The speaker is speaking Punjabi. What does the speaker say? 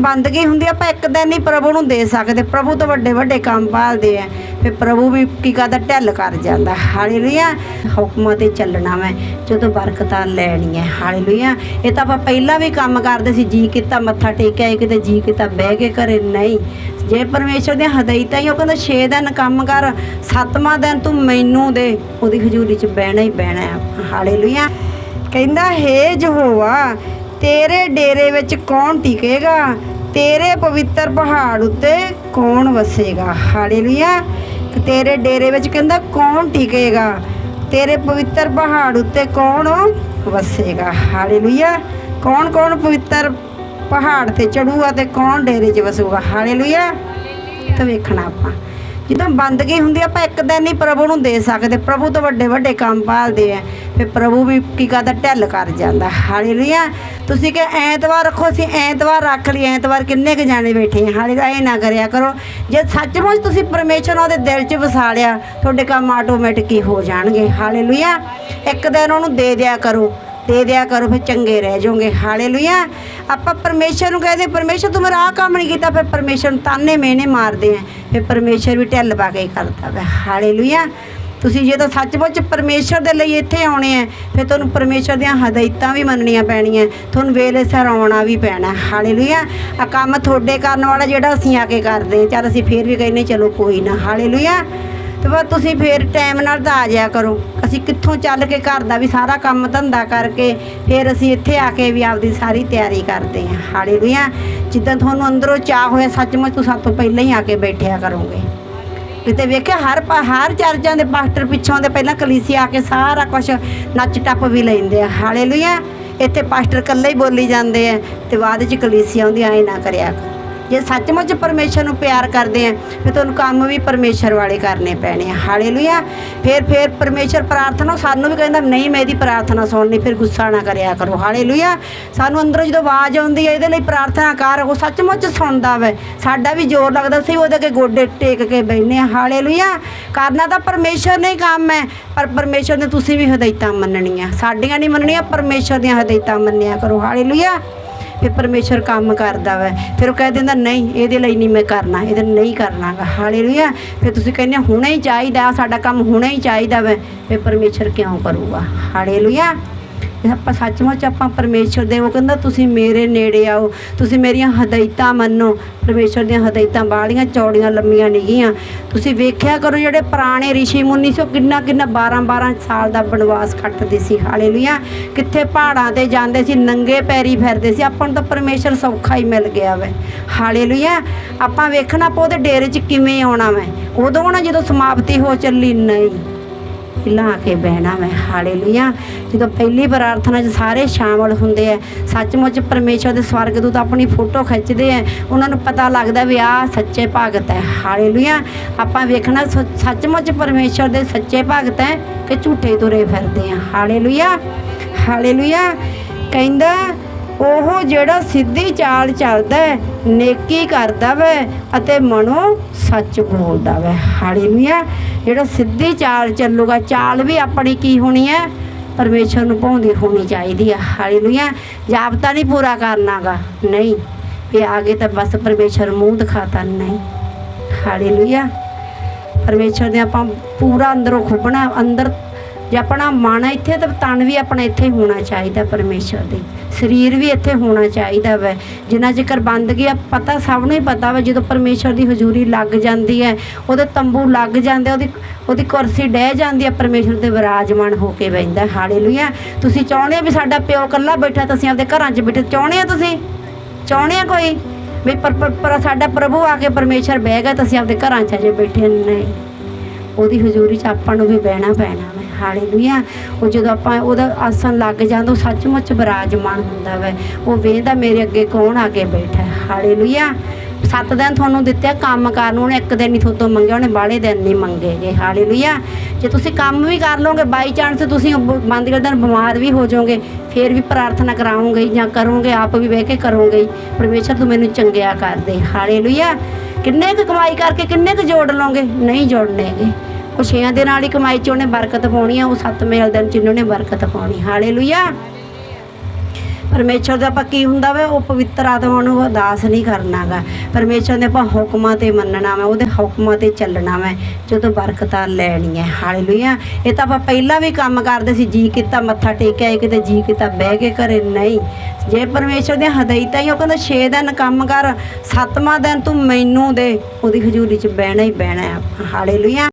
ਬੰਦਗੀ ਹੁੰਦੀ ਆ, ਆਪਾਂ ਇੱਕ ਦਿਨ ਹੀ ਪ੍ਰਭੂ ਨੂੰ ਦੇ ਸਕਦੇ। ਪ੍ਰਭੂ ਤੋਂ ਵੱਡੇ ਵੱਡੇ ਕੰਮ ਪਾਲਦੇ ਆ। ਫਿਰ ਪ੍ਰਭੂ ਵੀ ਕੀ ਕਰਦਾ ਢਿੱਲ ਕਰ ਜਾਂਦਾ। ਹਾਲੇਲੂਇਆ ਹੁਕਮਾਂ ਤੇ ਚੱਲਣਾ ਮੈਂ ਜਦੋਂ ਬਰਕਤਾਂ ਲੈਣੀਆਂ। ਹਾਲੇਲੂਇਆ ਇਹ ਤਾਂ ਆਪਾਂ ਪਹਿਲਾਂ ਵੀ ਕੰਮ ਕਰਦੇ ਸੀ ਜੀ ਕੀਤਾ ਮੱਥਾ ਟੇਕਿਆ ਇਹ ਕਿਤੇ ਜੀ ਕੀਤਾ ਬਹਿ ਕੇ ਘਰੇ ਨਹੀਂ। ਜੇ ਪਰਮੇਸ਼ਰ ਦੀਆਂ ਹਦਾਇਤਾਂ ਹੀ ਉਹ ਕਹਿੰਦਾ 6 ਦਿਨ ਕੰਮ ਕਰ ਸੱਤਵਾਂ ਦਿਨ ਤੂੰ ਮੈਨੂੰ ਦੇ। ਉਹਦੀ ਹਜ਼ੂਰੀ 'ਚ ਬਹਿਣਾ ਹੀ ਬਹਿਣਾ ਹੈ ਹਾਲੇਲੂਇਆ। ਕਹਿੰਦਾ ਹੇ ਯਹੋਵਾ ਤੇਰੇ ਡੇਰੇ ਵਿੱਚ ਕੌਣ ਟਿਕੇਗਾ? ਤੇਰੇ ਪਵਿੱਤਰ ਪਹਾੜ ਉੱਤੇ ਕੌਣ ਵਸੇਗਾ? ਹਾਲੇਲੂਇਆ। ਕਿ ਤੇਰੇ ਡੇਰੇ ਵਿੱਚ ਕਹਿੰਦਾ ਕੌਣ ਟਿਕੇਗਾ? ਤੇਰੇ ਪਵਿੱਤਰ ਪਹਾੜ ਉੱਤੇ ਕੌਣ ਵਸੇਗਾ? ਹਾਲੇਲੂਇਆ। ਕੌਣ ਕੌਣ ਪਵਿੱਤਰ ਪਹਾੜ ਤੇ ਚੜੂਗਾ ਤੇ ਕੌਣ ਡੇਰੇ 'ਚ ਵਸੂਗਾ? ਹਾਲੇਲੂਇਆ। ਤਾਂ ਵੇਖਣਾ ਆਪਾਂ। ਜਦੋਂ ਬੰਦਗੀ ਹੁੰਦੀ ਆਪਾਂ ਇੱਕ ਦਿਨ ਹੀ ਪ੍ਰਭੂ ਨੂੰ ਦੇ ਸਕਦੇ। ਪ੍ਰਭੂ ਤੋਂ ਵੱਡੇ ਵੱਡੇ ਕੰਮ ਪਾਲਦੇ ਆ। ਫਿਰ ਪ੍ਰਭੂ ਵੀ ਕੀ ਕਰਦਾ, ਢਿੱਲ ਕਰ ਜਾਂਦਾ। ਹਾਲੇਲੂਇਆ ਤੁਸੀਂ ਕਿ ਐਤਵਾਰ ਰੱਖੋ, ਅਸੀਂ ਐਤਵਾਰ ਰੱਖ ਲਈ। ਐਤਵਾਰ ਕਿੰਨੇ ਕੁ ਜਾਣੇ ਬੈਠੇ ਆ? ਹਾਲੇ ਇਹ ਨਾ ਕਰਿਆ ਕਰੋ। ਜੇ ਸੱਚਮੁੱਚ ਤੁਸੀਂ ਪਰਮੇਸ਼ਰ ਨੂੰ ਉਹਦੇ ਦਿਲ 'ਚ ਵਸਾ ਲਿਆ, ਤੁਹਾਡੇ ਕੰਮ ਆਟੋਮੈਟਿਕ ਹੀ ਹੋ ਜਾਣਗੇ। ਹਾਲੇਲੂਇਆ, ਇੱਕ ਦਿਨ ਉਹਨੂੰ ਦੇ ਦਿਆ ਕਰੋ। ਦੇ ਦਿਆ ਕਰੋ, ਫਿਰ ਚੰਗੇ ਰਹਿ ਜਾਓਗੇ। ਹਾਲੇਲੂਇਆ, ਆਪਾਂ ਪਰਮੇਸ਼ਰ ਨੂੰ ਕਹਦੇ ਪਰਮੇਸ਼ਰ ਤੂੰ ਮੇਰਾ ਆਹ ਕੰਮ ਨਹੀਂ ਕੀਤਾ, ਫਿਰ ਪਰਮੇਸ਼ਰ ਨੂੰ ਤਾਨੇ ਮੇਨੇ ਮਾਰਦੇ ਆ। ਫਿਰ ਪਰਮੇਸ਼ਰ ਵੀ ਢਿੱਲ ਪਾ ਕੇ ਕਰਦਾ ਵਾ। ਹਾਲੇਲੂਇਆ ਤੁਸੀਂ ਜੇ ਤਾਂ ਸੱਚਮੁੱਚ ਪਰਮੇਸ਼ਰ ਦੇ ਲਈ ਇੱਥੇ ਆਉਣੇ ਆ ਫਿਰ ਤੁਹਾਨੂੰ ਪਰਮੇਸ਼ਰ ਦੀਆਂ ਹਦਾਇਤਾਂ ਵੀ ਮੰਨਣੀਆਂ ਪੈਣੀਆਂ, ਤੁਹਾਨੂੰ ਵੇਲੇ ਸਿਰ ਆਉਣਾ ਵੀ ਪੈਣਾ। ਹਾਲੇਲੂਇਆ। ਆ ਕੰਮ ਤੁਹਾਡੇ ਕਰਨ ਵਾਲਾ ਜਿਹੜਾ ਅਸੀਂ ਆ ਕੇ ਕਰਦੇ ਚੱਲ ਅਸੀਂ ਫੇਰ ਵੀ ਕਹਿੰਦੇ ਚਲੋ ਕੋਈ ਨਾ। ਹਾਲੇਲੂਇਆ। ਤੇ ਬਸ ਤੁਸੀਂ ਫੇਰ ਟਾਈਮ ਨਾਲ ਤਾਂ ਆ ਜਾਇਆ ਕਰੋ। ਅਸੀਂ ਕਿੱਥੋਂ ਚੱਲ ਕੇ ਘਰ ਦਾ ਵੀ ਸਾਰਾ ਕੰਮ ਧੰਦਾ ਕਰਕੇ ਫਿਰ ਅਸੀਂ ਇੱਥੇ ਆ ਕੇ ਵੀ ਆਪਦੀ ਸਾਰੀ ਤਿਆਰੀ ਕਰਦੇ ਹਾਂ। ਹਾਲੇਲੂਇਆ। ਜਿੱਦਾਂ ਤੁਹਾਨੂੰ ਅੰਦਰੋਂ ਚਾਹ ਹੋਇਆ, ਸੱਚਮੁੱਚ ਤੁਸੀਂ ਸਾਡੇ ਤੋਂ ਪਹਿਲਾਂ ਹੀ ਆ ਕੇ ਬੈਠਿਆ ਕਰੋਗੇ। ਕਿਤੇ ਵੇਖਿਆ ਹਰ ਪਾ- ਹਰ ਚਰਚਾਂ ਦੇ ਪਾਸਟਰ ਪਿੱਛੋਂ ਦੇ ਪਹਿਲਾਂ ਕਲੀਸੀ ਆ ਕੇ ਸਾਰਾ ਕੁਝ ਨੱਚ ਟੱਪ ਵੀ ਲੈਂਦੇ ਆ। ਹਾਲੇਲੂਇਆ। ਇੱਥੇ ਪਾਸਟਰ ਇਕੱਲੇ ਹੀ ਬੋਲੀ ਜਾਂਦੇ ਆ ਤੇ ਬਾਅਦ ਚ ਕਲੀਸੀ ਆਉਂਦੀ ਐ ਨਾ ਕਰਿਆ ਕਰੋ। ਜੇ ਸੱਚਮੁੱਚ ਪਰਮੇਸ਼ਰ ਨੂੰ ਪਿਆਰ ਕਰਦੇ ਆ, ਫਿਰ ਤੁਹਾਨੂੰ ਕੰਮ ਵੀ ਪਰਮੇਸ਼ਰ ਵਾਲੇ ਕਰਨੇ ਪੈਣੇ ਆ। ਹਾਲੇਲੂਇਆ ਫਿਰ ਫਿਰ ਪਰਮੇਸ਼ਰ ਪ੍ਰਾਰਥਨਾ, ਸਾਨੂੰ ਵੀ ਕਹਿੰਦਾ, ਨਹੀਂ, ਮੈਂ ਇਹਦੀ ਪ੍ਰਾਰਥਨਾ ਸੁਣਨੀ, ਫਿਰ ਗੁੱਸਾ ਨਾ ਕਰਿਆ ਕਰੋ। ਹਾਲੇਲੂਇਆ ਸਾਨੂੰ ਅੰਦਰੋਂ ਜਦੋਂ ਆਵਾਜ਼ ਆਉਂਦੀ ਹੈ, ਇਹਦੇ ਲਈ ਪ੍ਰਾਰਥਨਾ ਕਰ ਉਹ ਸੱਚਮੁੱਚ ਸੁਣਦਾ ਵੈ। ਸਾਡਾ ਵੀ ਜ਼ੋਰ ਲੱਗਦਾ ਸੀ, ਉਹਦੇ ਅੱਗੇ ਗੋਡੇ ਟੇਕ ਕੇ ਬੈਠਨੇ ਆ। ਹਾਲੇਲੂਇਆ ਕਰਨਾ ਤਾਂ ਪਰਮੇਸ਼ਰ ਨੇ ਕੰਮ ਹੈ, ਪਰ ਪਰਮੇਸ਼ਰ ਨੇ ਤੁਸੀਂ ਵੀ ਹਦਾਇਤਾਂ ਮੰਨਣੀਆਂ। ਸਾਡੀਆਂ ਨਹੀਂ ਮੰਨਣੀਆਂ, ਪਰਮੇਸ਼ਰ ਦੀਆਂ ਹਦਾਇਤਾਂ ਮੰਨਿਆ ਕਰੋ। ਹਾਲੇਲੂਇਆ ਫਿਰ ਪਰਮੇਸ਼ਰ ਕੰਮ ਕਰਦਾ ਵੈ। ਫਿਰ ਉਹ ਕਹਿ ਦਿੰਦਾ ਨਹੀਂ ਇਹਦੇ ਲਈ ਨਹੀਂ ਮੈਂ ਕਰਨਾ ਇਹਦੇ ਲਈ ਨਹੀਂ ਕਰਨਾਗਾ। ਹਾਲੇਲੂਇਆ। ਫਿਰ ਤੁਸੀਂ ਕਹਿੰਦੇ ਹੋ, ਹੁਣੇ ਹੀ ਚਾਹੀਦਾ ਸਾਡਾ ਕੰਮ ਹੁਣੇ ਹੀ ਚਾਹੀਦਾ ਵੈ। ਫਿਰ ਪਰਮੇਸ਼ਰ ਕਿਉਂ ਕਰੂਗਾ? ਹਾਲੇਲੂਇਆ। ਇਹ ਆਪਾਂ ਸੱਚਮੁੱਚ ਆਪਾਂ ਪਰਮੇਸ਼ਰ ਦੇ ਉਹ ਕਹਿੰਦਾ ਤੁਸੀਂ ਮੇਰੇ ਨੇੜੇ ਆਓ, ਤੁਸੀਂ ਮੇਰੀਆਂ ਹਦਾਇਤਾਂ ਮੰਨੋ। ਪਰਮੇਸ਼ਰ ਦੀਆਂ ਹਦਾਇਤਾਂ ਬਾਲੀਆਂ ਚੌੜੀਆਂ, ਲੰਮੀਆਂ ਨਿਗੀਆਂ ਤੁਸੀਂ ਵੇਖਿਆ ਕਰੋ ਜਿਹੜੇ ਪੁਰਾਣੇ ઋષਿ ਮੁਨੀ ਸੀ, ਉਹ ਕਿੰਨਾ ਕਿੰਨਾ 12 12 ਸਾਲ ਦਾ ਬਨਵਾਸ ਕੱਟਦੇ ਸੀ। ਹਾਲੇਲੂਇਆ। ਕਿੱਥੇ ਪਹਾੜਾਂ ਤੇ ਜਾਂਦੇ ਸੀ, ਨੰਗੇ ਪੈਰੀ ਫਿਰਦੇ ਸੀ। ਆਪਾਂ ਨੂੰ ਤਾਂ ਪਰਮੇਸ਼ਰ ਸੌਖਾ ਹੀ ਮਿਲ ਗਿਆ ਵੈ। ਹਾਲੇਲੂਇਆ। ਆਪਾਂ ਵੇਖਣਾ ਆਪਾਂ ਉਹਦੇ ਡੇਰੇ 'ਚ ਕਿਵੇਂ ਆਉਣਾ ਵੈ। ਉਦੋਂ ਨਾ ਜਦੋਂ ਸਮਾਪਤੀ ਹੋ ਚੱਲੀ, ਨਹੀਂ। ਪਹਿਲਾਂ ਕੇ ਬਹਿਣਾ ਮੈਂ, ਹਾਲੇਲੂਇਆ। ਜਦੋਂ ਪਹਿਲੀ ਪ੍ਰਾਰਥਨਾ 'ਚ ਸਾਰੇ ਸ਼ਾਮਲ ਹੁੰਦੇ ਆ ਸੱਚਮੁੱਚ ਪਰਮੇਸ਼ਰ ਦੇ ਸਵਰਗ ਦੂਤ ਆਪਣੀ ਫੋਟੋ ਖਿੱਚਦੇ ਆ ਉਹਨਾਂ ਨੂੰ ਪਤਾ ਲੱਗਦਾ ਵੀ ਆਹ ਸੱਚੇ ਭਗਤ ਹੈ ਹਾਲੇਲੂਇਆ। ਆਪਾਂ ਵੇਖਣਾ ਸ- ਸੱਚਮੁੱਚ ਪਰਮੇਸ਼ਰ ਦੇ ਸੱਚੇ ਭਗਤ ਹੈ ਕਿ ਝੂਠੇ ਤੁਰੇ ਫਿਰਦੇ ਆ, ਹਾਲੇਲੂਇਆ। ਹਾਲੇਲੂਇਆ। ਕਹਿੰਦਾ ਉਹ ਜਿਹੜਾ ਸਿੱਧੀ ਚਾਲ ਚੱਲਦਾ ਹੈ, ਨੇਕੀ ਕਰਦਾ ਵੈ ਅਤੇ ਮਨੋਂ ਸੱਚ ਬੋਲਦਾ ਵੈ। ਹਾਲੇਲੂਇਆ। ਜਿਹੜਾ ਸਿੱਧੀ ਚਾਲ ਚੱਲੂਗਾ ਚਾਲ ਵੀ ਆਪਣੀ ਕੀ ਹੋਣੀ ਹੈ? ਪਰਮੇਸ਼ਰ ਨੂੰ ਭਾਉਂਦੀ ਹੋਣੀ ਚਾਹੀਦੀ ਹੈ। ਹਾਲੇਲੂਇਆ। ਜਾਬਤਾ ਨਹੀਂ ਪੂਰਾ ਕਰਨਾਗਾ। ਨਹੀਂ ਇਹ ਆਗੇ ਤਾਂ ਬਸ ਪਰਮੇਸ਼ਰ ਮੂੰਹ ਦਿਖਾਤਾ ਨਹੀਂ। ਹਾਲੇਲੂਇਆ। ਪਰਮੇਸ਼ਰ ਦੇ ਆਪਾਂ ਪੂਰਾ ਅੰਦਰੋਂ ਖੁੱਬਣਾ ਅੰਦਰ ਜੇ ਆਪਣਾ ਮਨ ਇੱਥੇ, ਤਾਂ ਤਨ ਵੀ ਆਪਣਾ ਇੱਥੇ ਹੋਣਾ ਚਾਹੀਦਾ ਪਰਮੇਸ਼ਰ ਦੇ। ਸਰੀਰ ਵੀ ਇੱਥੇ ਹੋਣਾ ਚਾਹੀਦਾ ਵੈ। ਜਿੰਨਾ ਚਿਰ ਬੰਦਗੀ ਆ, ਪਤਾ ਸਭ ਨੂੰ ਹੀ ਪਤਾ ਵਾ, ਜਦੋਂ ਪਰਮੇਸ਼ਰ ਦੀ ਹਜ਼ੂਰੀ ਲੱਗ ਜਾਂਦੀ ਹੈ, ਉਹਦੇ ਤੰਬੂ ਲੱਗ ਜਾਂਦੇ ਉਹਦੀ ਉਹਦੀ ਕੁਰਸੀ ਡਹਿ ਜਾਂਦੀ ਹੈ ਪਰਮੇਸ਼ਰ ਤੇ ਵਿਰਾਜਮਾਨ ਹੋ ਕੇ ਬੈਂਦਾ ਹਾਲੇਲੂਇਆ। ਤੁਸੀਂ ਚਾਹੁੰਦੇ ਹੋ ਵੀ ਸਾਡਾ ਪਿਓ ਇਕੱਲਾ ਬੈਠਾ, ਤਾਂ ਅਸੀਂ ਆਪਦੇ ਘਰਾਂ 'ਚ ਬੈਠੇ। ਚਾਹੁੰਦੇ ਆ ਤੁਸੀਂ? ਚਾਹੁੰਦੇ ਆ ਕੋਈ? ਵੀ ਪਰ ਸਾਡਾ ਪ੍ਰਭੂ ਆ ਕੇ ਪਰਮੇਸ਼ਰ ਬਹਿ ਗਿਆ, ਤਾਂ ਅਸੀਂ ਆਪਦੇ ਘਰਾਂ 'ਚ ਅਜੇ ਬੈਠੇ ਨਹੀਂ। ਉਹਦੀ ਹਜ਼ੂਰੀ 'ਚ ਆਪਾਂ ਨੂੰ ਵੀ ਬਹਿਣਾ ਪੈਣਾ ਵਾ। ਹਾਲੇਲੂਇਆ ਉਹ ਜਦੋਂ ਆਪਾਂ ਉਹਦਾ ਆਸਣ ਲੱਗ ਜਾਂਦਾ, ਉਹ ਸੱਚਮੁੱਚ ਬਰਾਜਮਾਨ ਹੁੰਦਾ ਵੈ। ਉਹ ਵੇਖਦਾ ਮੇਰੇ ਅੱਗੇ ਕੌਣ ਆ ਕੇ ਬੈਠਾ ਹੈ। ਹਾਲੇਲੂਇਆ ਸੱਤ ਦਿਨ ਤੁਹਾਨੂੰ ਦਿੱਤੇ ਕੰਮ ਕਰਨ। ਨੂੰ ਉਹਨੇ ਇੱਕ ਦਿਨ ਨਹੀਂ ਤੁਹਾਤੋਂ ਮੰਗਿਆ, ਉਹਨੇ ਬਾਲੇ ਦਿਨ ਨਹੀਂ ਮੰਗੇਗੇ ਹਾਲੇਲੂਇਆ ਜੇ ਤੁਸੀਂ ਕੰਮ ਵੀ ਕਰ ਲਓਗੇ ਬਾਈ ਚਾਂਸ ਤੁਸੀਂ ਬੰਦ ਕਰ ਦਿਨ ਬਿਮਾਰ ਵੀ ਹੋ ਜਾਓਗੇ, ਫਿਰ ਵੀ ਪ੍ਰਾਰਥਨਾ ਕਰਾਉਂਗੇ ਜਾਂ ਕਰੋਗੇ, ਆਪ ਵੀ ਬਹਿ ਕੇ ਕਰੋਗੇ ਪਰਮੇਸ਼ਰ ਤੂੰ ਮੈਨੂੰ ਚੰਗਿਆ ਕਰ ਦੇ। ਹਾਲੇਲੂਇਆ ਕਿੰਨੇ ਕੁ ਕਮਾਈ ਕਰਕੇ ਕਿੰਨੇ ਕੁ ਜੋੜ ਲਓਗੇ? ਨਹੀਂ ਜੋੜਨੇਗੇ। ਉਹ ਛੇਆਂ ਦੇ ਨਾਲ ਹੀ ਕਮਾਈ ਚ ਉਹਨੇ ਬਰਕਤ ਪਾਉਣੀ ਆ, ਉਹ ਸੱਤ ਮੇਲ ਦਿਨ ਚ ਉਹਨੇ ਬਰਕਤ ਪਾਉਣੀ, ਹਾਲੇਲੂਇਆ। ਪਰਮੇਸ਼ਰ ਦਾ ਆਪਾਂ ਕੀ ਹੁੰਦਾ ਵਾ, ਉਹ ਪਵਿੱਤਰ ਆਤਮਾ ਨੂੰ ਅਰਦਾਸ ਨਹੀਂ ਕਰਨਾਗਾ ਪਰਮੇਸ਼ਰ ਦੇ ਆਪਾਂ ਹੁਕਮਾਂ ਤੇ ਮੰਨਣਾ ਵਾ, ਉਹਦੇ ਹੁਕਮਾਂ ਤੇ ਚੱਲਣਾ ਵਾ, ਜਦੋਂ ਬਰਕਤਾਂ ਲੈਣੀਆਂ, ਹਾਲੇਲੂਇਆ। ਇਹ ਤਾਂ ਆਪਾਂ ਪਹਿਲਾਂ ਵੀ ਕੰਮ ਕਰਦੇ ਸੀ, ਜੀ ਕੀਤਾ, ਮੱਥਾ ਟੇਕਿਆ ਕਿਤੇ ਜੀ ਕੀਤਾ, ਬਹਿ ਕੇ ਘਰੇ ਨਹੀਂ। ਜੇ ਪਰਮੇਸ਼ਰ ਦੀਆਂ ਹਦਾਇਤਾਂ ਹੀ ਉਹ ਕਹਿੰਦਾ 6 ਦਿਨ ਕੰਮ ਕਰ, ਸੱਤਵਾਂ ਦਿਨ ਤੂੰ ਮੈਨੂੰ ਦੇ, ਉਹਦੀ ਹਜ਼ੂਰੀ 'ਚ ਬਹਿਣਾ ਹੀ ਬਹਿਣਾ ਹੈ ਹਾਲੇਲੂਇਆ।